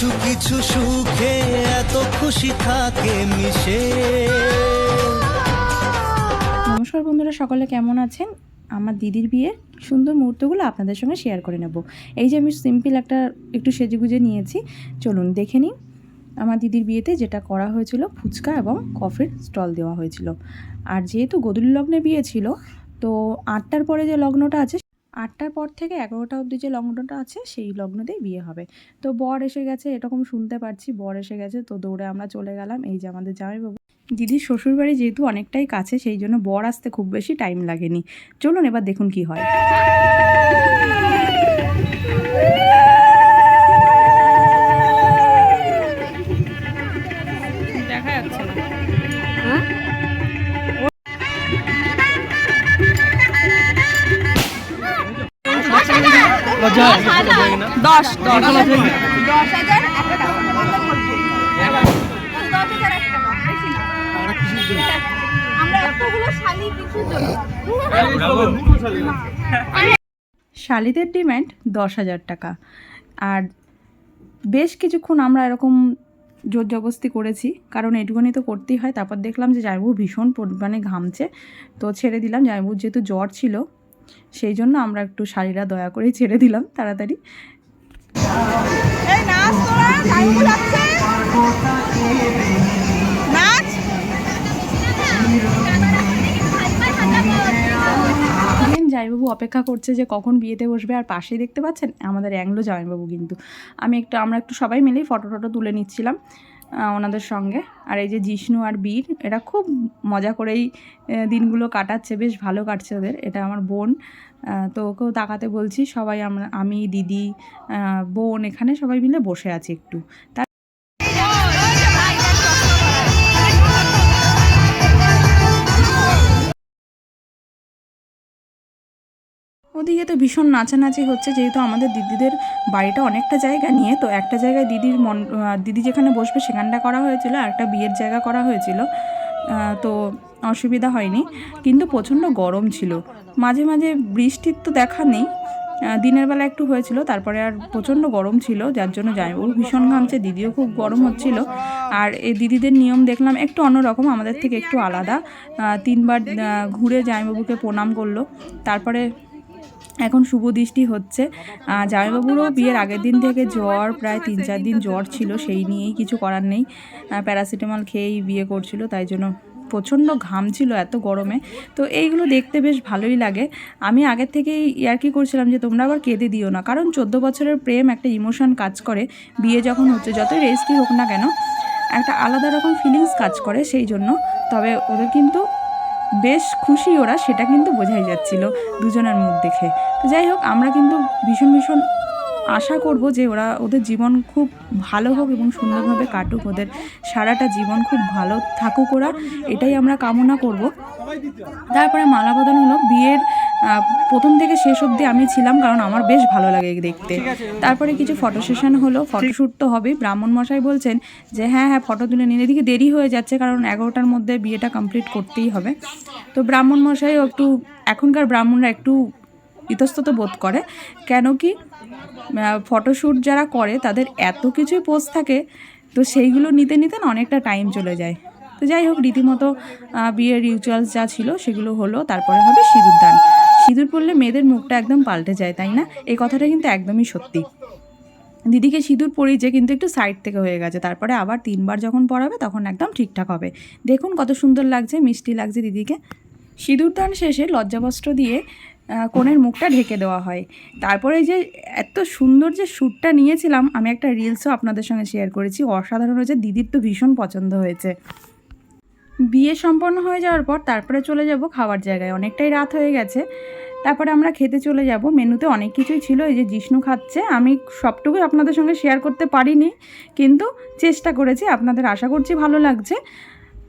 কিছু কিছু সুখে এত খুশি থাকে মিশে। নমস্কার বন্ধুরা, সকলে কেমন আছেন? আমার দিদির বিয়ের সুন্দর মুহূর্তগুলো আপনাদের সঙ্গে শেয়ার করে নেব। এই যে আমি সিম্পল একটা একটু সেজেগুজে নিয়েছি, চলুন দেখে নিন আমার দিদির বিয়েতে যেটা করা হয়েছিল, ফুচকা এবং কফির স্টল দেওয়া হয়েছিল। আর যেহেতু গদুলি লগ্নে বিয়ে ছিল, তো আটটার পরে যে লগ্নটা আছে আটটার পর থেকে এগারোটা অবধি যে লগ্নটা আছে, সেই লগ্নতেই বিয়ে হবে। তো বর এসে গেছে, এরকম শুনতে পারছি বর এসে গেছে, তো দৌড়ে আমরা চলে গেলাম। এই যে আমাদের জামাইবাবু। দিদির শ্বশুরবাড়ি যেহেতু অনেকটাই কাছে, সেই জন্য বর আসতে খুব বেশি টাইম লাগেনি। চলুন এবার দেখুন কি হয়। জন্য। শালিদের ডিমান্ড দশ হাজার টাকা। আর বেশ কিছুক্ষণ আমরা এরকম জোর জবস্তি করেছি কারণ এটুকুনি তো করতেই হয়। তারপর দেখলাম যে জায়বু ভীষণ পরিমাণে ঘামছে। তো ছেড়ে দিলাম। জায়বুর যেহেতু জ্বর ছিল সেই জন্য আমরা একটু শাড়িরা দয়া করেই ছেড়ে দিলাম, তাড়াতাড়ি। জামাইবাবু অপেক্ষা করছে যে কখন বিয়েতে বসবে, আর পাশেই দেখতে পাচ্ছেন আমাদের অ্যাংলো জামাইবাবু কিন্তু। আমি একটু, আমরা একটু সবাই মিলেই ফটো টটো তুলে নিচ্ছিলাম। ওনাদের সঙ্গে। আর এই যে জিষ্ণু আর বীর, এরা খুব মজা করেই দিনগুলো কাটাচ্ছে, বেশ ভালো কাটছে ওদের। এটা আমার বোন। তো ওকেও তাকাতে বলছি, সবাই আমরা, আমি, দিদি বোন, এখানে সবাই মিলে বসে আছি একটু। তার ওদিকে তো ভীষণ নাচানাচি হচ্ছে, যেহেতু আমাদের দিদিদের বাড়িটা অনেকটা জায়গা নিয়ে, তো একটা জায়গায় দিদির মন দিদি যেখানে বসবে সেখানটা করা হয়েছিল, আর একটা বিয়ের জায়গা করা হয়েছিল তো অসুবিধা হয়নি, কিন্তু প্রচণ্ড গরম ছিল। মাঝে মাঝে বৃষ্টির তো দেখা নেই দিনের বেলা একটু হয়েছিল, তারপরে আর প্রচণ্ড গরম ছিল, যার জন্য জামাইবাবু ভীষণ ঘামছে, দিদিও খুব গরম হচ্ছিল। আর এই দিদিদের নিয়ম দেখলাম একটু অন্যরকম, আমাদের থেকে একটু আলাদা তিনবার ঘুরে জামাইবাবুকে প্রণাম করল, তারপরে এখন শুভ দৃষ্টি হচ্ছে। জামাইবাবুরও বিয়ের আগের দিন থেকে জ্বর, প্রায় তিন চার দিন জ্বর ছিল, সেই নিয়েই কিছু করার নেই। প্যারাসিটামল খেয়েই বিয়ে করছিল, তাই জন্য প্রচণ্ড ঘাম ছিল এত গরমে। তো এইগুলো দেখতে বেশ ভালোই লাগে। আমি আগের থেকেই ইয়ার্কি করছিলাম যে, তোমরা আবার কেঁদে দিও না, কারণ চোদ্দ বছরের প্রেম একটা ইমোশন কাজ করে, বিয়ে যখন হচ্ছে, যতই রেজিস্ট্রি হোক না কেন, একটা আলাদা রকম ফিলিংস কাজ করে সেই জন্য। তবে ওদের কিন্তু বেশ খুশি ওরা, সেটা কিন্তু বোঝাই যাচ্ছিল দুজনের মুখ দেখে। তো যাই হোক, আমরা কিন্তু ভীষণ ভীষণ আশা করব যে ওরা, ওদের জীবন খুব ভালো হোক এবং সুন্দরভাবে কাটুক। ওদের সারাটা জীবন খুব ভালো থাকুক ওরা, এটাই আমরা কামনা করব। তারপরে মালা বদল হলো বিয়ের প্রথম থেকে শেষ অবধি আমি ছিলাম কারণ আমার বেশ ভালো লাগে দেখতে। তারপরে কিছু ফটো সেশন হলো ফটোশ্যুট তো হবেই। ব্রাহ্মণ মশাই বলছেন যে হ্যাঁ হ্যাঁ ফটো তুলে নিন। এদিকে দেরি হয়ে যাচ্ছে কারণ এগারোটার মধ্যে বিয়েটা কমপ্লিট করতেই হবে। তো ব্রাহ্মণ মশাইও একটু এখনকার ব্রাহ্মণরা একটু ইতস্তত বোধ করে। কেন কি ফটোশ্যুট যারা করে তাদের এত কিছুই পোস্ট থাকে তো সেইগুলো নিতে নিতে না অনেকটা টাইম চলে যায়। তো যাই হোক রীতিমতো বিয়ের রিচুয়ালস যা ছিল সেগুলো হলো। তারপরে হবে সিঁদুরদান। সিঁদুর পরলে মেয়েদের মুখটা একদম পাল্টে যায়, তাই না? এই কথাটা কিন্তু একদমই সত্যি। দিদিকে সিঁদুর পরিয়েছে কিন্তু একটু সাইড থেকে হয়ে গেছে, তারপরে আবার তিনবার যখন পরাবে তখন একদম ঠিকঠাক হবে। দেখুন কত সুন্দর লাগছে, মিষ্টি লাগছে দিদিকে। সিঁদুর সিঁদুরদান শেষে লজ্জাবস্ত্র দিয়ে কনের মুখটা ঢেকে দেওয়া হয়। তারপরে যে এত সুন্দর যে শ্যুটটা নিয়েছিলাম, আমি একটা রিলসও আপনাদের সঙ্গে শেয়ার করেছি। অসাধারণ হয়েছে, দিদির তো ভীষণ পছন্দ হয়েছে। বিয়ে সম্পন্ন হয়ে যাওয়ার পর তারপরে চলে যাব খাওয়ার জায়গায়। অনেকটাই রাত হয়ে গেছে। তারপরে আমরা খেতে চলে যাব। মেনুতে অনেক কিছুই ছিল, এই যে জিষ্ণু খাচ্ছে। আমি সবটুকুই আপনাদের সঙ্গে শেয়ার করতে পারিনি, কিন্তু চেষ্টা করেছি। আপনাদের আশা করছি ভালো লাগছে।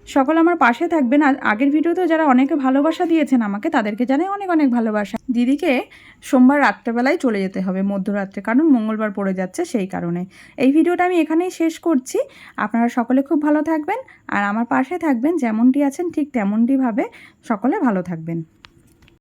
সকল আমার পাশে থাকবেন। আর আগের ভিডিওতেও যারা অনেকে ভালোবাসা দিয়েছেন আমাকে, তাদেরকে জানাই অনেক অনেক ভালোবাসা। দিদিকে সোমবার রাত্রেবেলায় চলে যেতে হবে মধ্যরাত্রে, কারণ মঙ্গলবার পড়ে যাচ্ছে সেই কারণে। এই ভিডিওটা আমি এখানেই শেষ করছি। আপনারা সকলে খুব ভালো থাকবেন, আর আমার পাশে থাকবেন, যেমনটি আছেন ঠিক তেমনটিভাবে সকলে ভালো থাকবেন।